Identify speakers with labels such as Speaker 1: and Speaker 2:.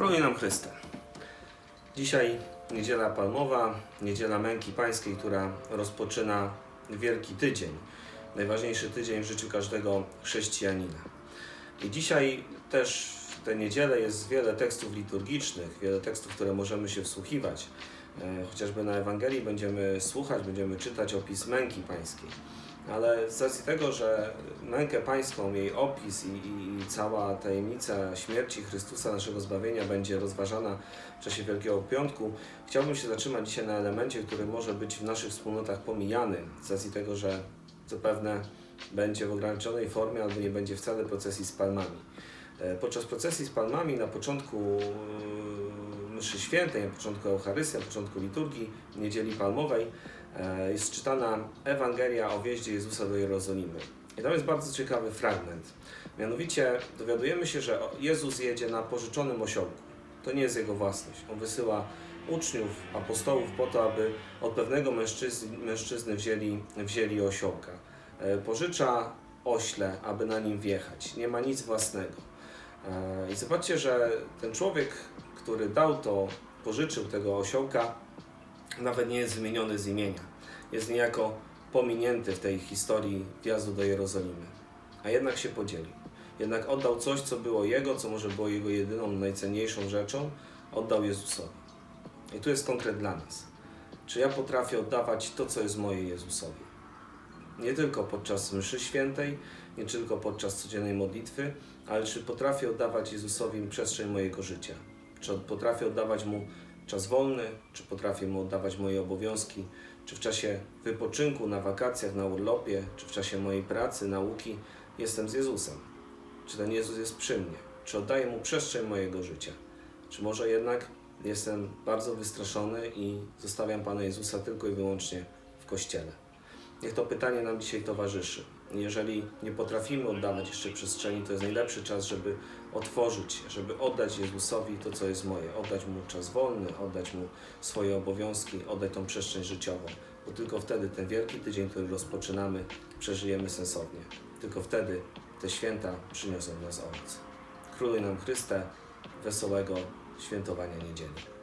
Speaker 1: Króluj nam Chryste. Dzisiaj niedziela palmowa, niedziela męki pańskiej, która rozpoczyna wielki tydzień. Najważniejszy tydzień w życiu każdego chrześcijanina. I dzisiaj też w tę niedzielę jest wiele tekstów liturgicznych, wiele tekstów, które możemy się wsłuchiwać. E, Chociażby na Ewangelii będziemy słuchać, będziemy czytać opis męki pańskiej. Ale z racji tego, że mękę pańską, jej opis i, i, cała tajemnica śmierci Chrystusa, naszego zbawienia będzie rozważana w czasie Wielkiego Piątku, chciałbym się zatrzymać dzisiaj na elemencie, który może być w naszych wspólnotach pomijany, z racji tego, że zapewne będzie w ograniczonej formie albo nie będzie wcale procesji z palmami. E, Podczas procesji z palmami na początku e, mszy świętej, na początku Eucharystii, na początku liturgii, niedzieli palmowej, jest czytana Ewangelia o wjeździe Jezusa do Jerozolimy. I tam jest bardzo ciekawy fragment. Mianowicie dowiadujemy się, że Jezus jedzie na pożyczonym osiołku. To nie jest jego własność. On wysyła uczniów, apostołów po to, aby od pewnego mężczyzny, mężczyzny wzięli, wzięli osiołka. E, Pożycza ośle, aby na nim wjechać. Nie ma nic własnego. E, I zobaczcie, że ten człowiek, który dał to, pożyczył tego osiołka, nawet nie jest wymieniony z imienia. Jest niejako pominięty w tej historii wjazdu do Jerozolimy. A jednak się podzielił. Jednak oddał coś, co było jego, co może było jego jedyną, najcenniejszą rzeczą, oddał Jezusowi. I tu jest konkret dla nas. Czy ja potrafię oddawać to, co jest moje Jezusowi? Nie tylko podczas mszy świętej, nie tylko podczas codziennej modlitwy, ale czy potrafię oddawać Jezusowi przestrzeń mojego życia? Czy potrafię oddawać Mu czas wolny? Czy potrafię Mu oddawać moje obowiązki? Czy w czasie wypoczynku, na wakacjach, na urlopie, czy w czasie mojej pracy, nauki jestem z Jezusem? Czy ten Jezus jest przy mnie? Czy oddaję Mu przestrzeń mojego życia? Czy może jednak jestem bardzo wystraszony i zostawiam Pana Jezusa tylko i wyłącznie w Kościele? Niech to pytanie nam dzisiaj towarzyszy. Jeżeli nie potrafimy oddawać jeszcze przestrzeni, to jest najlepszy czas, żeby otworzyć żeby oddać Jezusowi to, co jest moje. Oddać Mu czas wolny, oddać Mu swoje obowiązki, oddać tą przestrzeń życiową. Bo tylko wtedy ten wielki tydzień, który rozpoczynamy, przeżyjemy sensownie. Tylko wtedy te święta przyniosą nas owoc. Króluj nam Chryste, wesołego świętowania niedzieli.